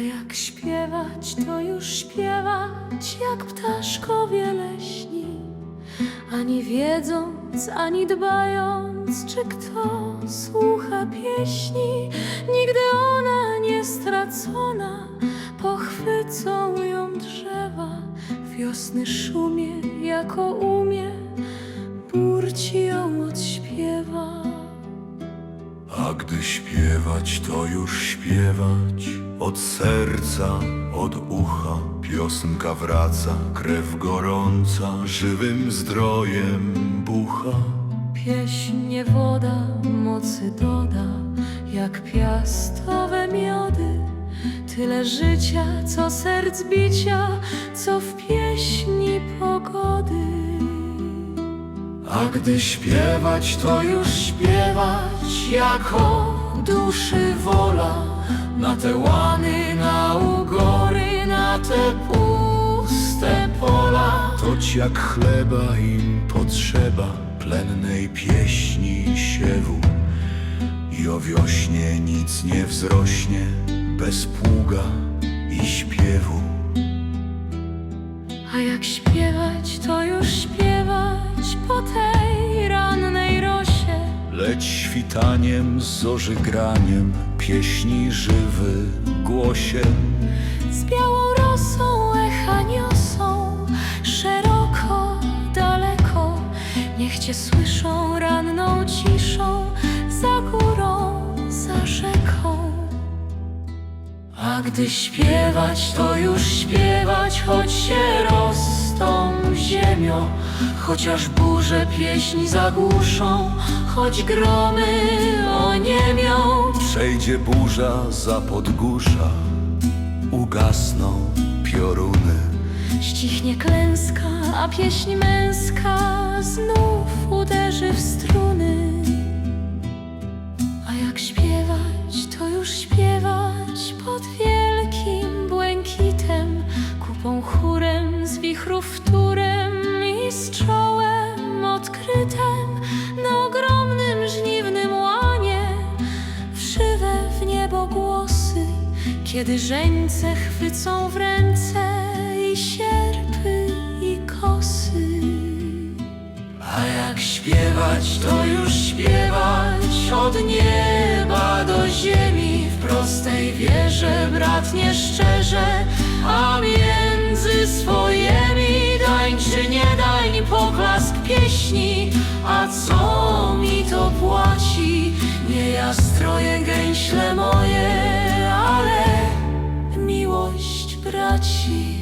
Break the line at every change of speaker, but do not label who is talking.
jak śpiewać, to już śpiewać, jak ptaszkowie leśni. Ani wiedząc, ani dbając, czy kto słucha pieśni, nigdy ona nie stracona, pochwycą ją drzewa. Wiosny szumie, jako umie, burci ją odśpiewa.
A gdy śpiewać, to już śpiewać Od serca, od ucha Piosenka wraca, krew gorąca Żywym zdrojem bucha
Pieśń nie woda, mocy doda, jak piastowe miody. Tyle życia, co serc bicia, co w pieśni pogody.
A gdy śpiewać, to już śpiewać Jako duszy wola Na te łany, na ugory Na te puste pola. Toć jak chleba im potrzeba Plennej pieśni siewu I o wiośnie nic nie wzrośnie Bez pługa i śpiewu.
A jak śpiewać, to już śpiewać po tej rannej
Leć świtaniem, zorzy graniem, pieśni żywy głosiem.
Z białą rosą echa niosą szeroko, daleko. Niech cię słyszą ranną ciszą za górą, za rzeką. A gdy śpiewać, to już śpiewać, choć się ziemią, chociaż burze pieśni zagłuszą, choć gromy oniemią.
Przejdzie burza za podgórza, ugasną pioruny.
Ścichnie klęska, a pieśń męska znów uderzy w struny. A jak śpiewać, to już śpiewać pod wielkim błękitem, kupą chórem z wichrów wtórem kiedy żeńce chwycą w ręce i sierpy i kosy.
A jak śpiewać, to już śpiewać od nieba do ziemi w prostej wierze, bratnie szczerze, a między swojemi dań czy nie dań poklask pieśni, a co mi to płaci? Nie ja stroję gęśle braci.